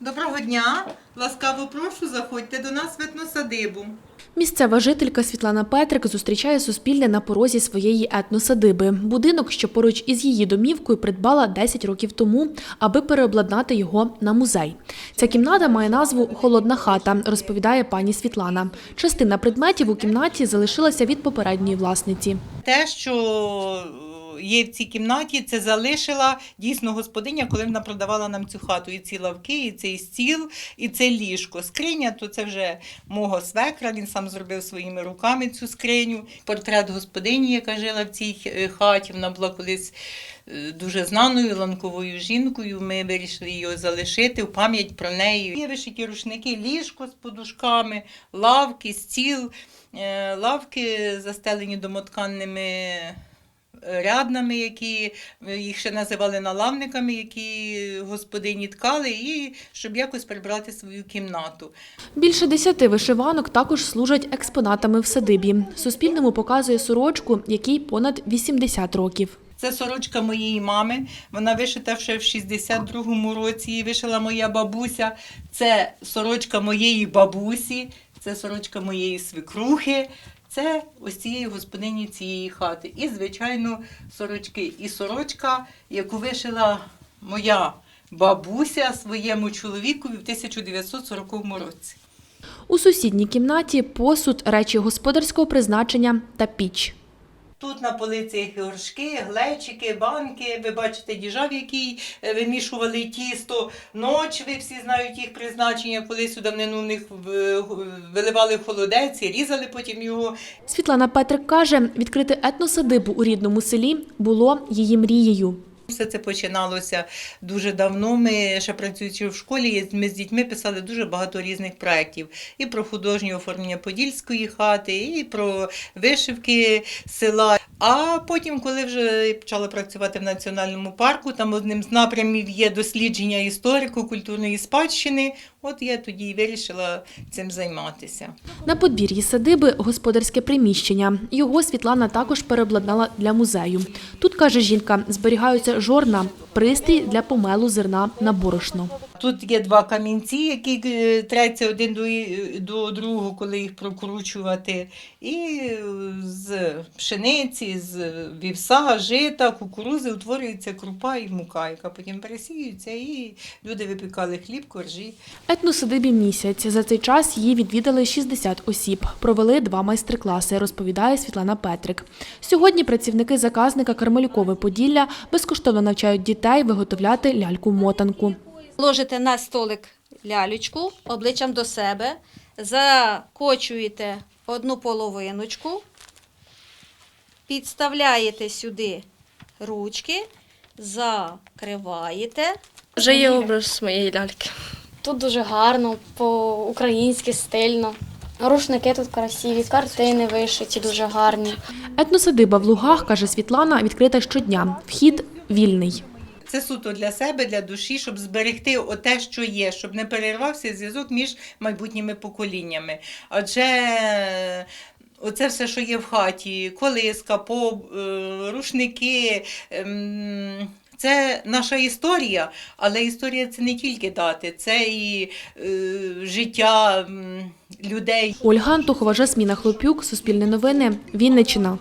Доброго дня! Ласкаво прошу, заходьте до нас в етносадибу. Місцева жителька Світлана Петрик зустрічає Суспільне на порозі своєї етносадиби. Будинок, що поруч із її домівкою, придбала 10 років тому, аби переобладнати його на музей. Ця кімната має назву Холодна хата, розповідає пані Світлана. Частина предметів у кімнаті залишилася від попередньої власниці. Те, що є в цій кімнаті, це залишила дійсно господиня, коли вона продавала нам цю хату. І ці лавки, і цей стіл, і це ліжко. Скриня, то це вже мого свекра. Він сам зробив своїми руками цю скриню. Портрет господині, яка жила в цій е, хаті. Вона була колись е, дуже знаною ланковою жінкою. Ми вирішили її залишити в пам'ять про неї. Є вишиті рушники, ліжко з подушками, лавки, стіл. Е, Лавки застелені домотканними ряднами, які е, їх ще називали налавниками, які господині ткали, і щоб якось прибрати свою кімнату. Більше десяти вишиванок також служать експонатами в садибі. Суспільному показує сорочку, якій понад 80 років. Це сорочка моєї мами. Вона вишита ще в 62-му році. Її вишила моя бабуся. Це сорочка моєї бабусі, це сорочка моєї свекрухи. Це ось цієї господині цієї хати. І, звичайно, сорочки. І сорочка, яку вишила моя бабуся своєму чоловікові в 1940 році. У сусідній кімнаті посуд, речі господарського призначення та піч. Тут на полиці горшки, глечики, банки. Ви бачите діжав, який е, вимішували тісто. Ночви, всі знають їх призначення. коли давнину в них виливали в холодець і різали потім його. Світлана Петрик каже, відкрити етносадибу у рідному селі було її мрією. Все це починалося дуже давно. Ми ще працюючи в школі, ми з дітьми писали дуже багато різних проєктів. І про художнє оформлення Подільської хати, і про вишивки села. А потім, коли вже почала працювати в національному парку, там одним з напрямів є дослідження історико-культурної спадщини. От я тоді і вирішила цим займатися. На подвір'ї садиби господарське приміщення. Його Світлана також переобладнала для музею. Тут, каже жінка, зберігаються жорна, пристрій для помелу зерна на борошно. Тут є два камінці, які е, треться один до, другого, коли їх прокручувати. І е, з пшениці, з вівса, жита, кукурузи утворюється крупа і мука, яка потім пересіюється, і люди випікали хліб, коржі. Етносадибі місяць. За цей час її відвідали 60 осіб. Провели два майстер-класи, розповідає Світлана Петрик. Сьогодні працівники заказника Кармелюкове Поділля безкоштовно навчають дітей виготовляти ляльку-мотанку. Ложите на столик лялечку обличчям до себе, закочуєте одну половиночку, підставляєте сюди ручки, закриваєте. Вже є образ моєї ляльки. Тут дуже гарно, по-українськи стильно. Рушники тут красиві, картини вишиті дуже гарні. Етносадиба в Лугах, каже Світлана, відкрита щодня. Вхід вільний. Це суто для себе, для душі, щоб зберегти те, що є, щоб не перервався зв'язок між майбутніми поколіннями. Адже е, оце все, що є в хаті, колиска, поб, е, рушники. ем, Це наша історія, але історія це не тільки дати, це і е, життя людей. Ольга Антухова, Жасміна Хлопюк, Суспільне новини, Вінниччина.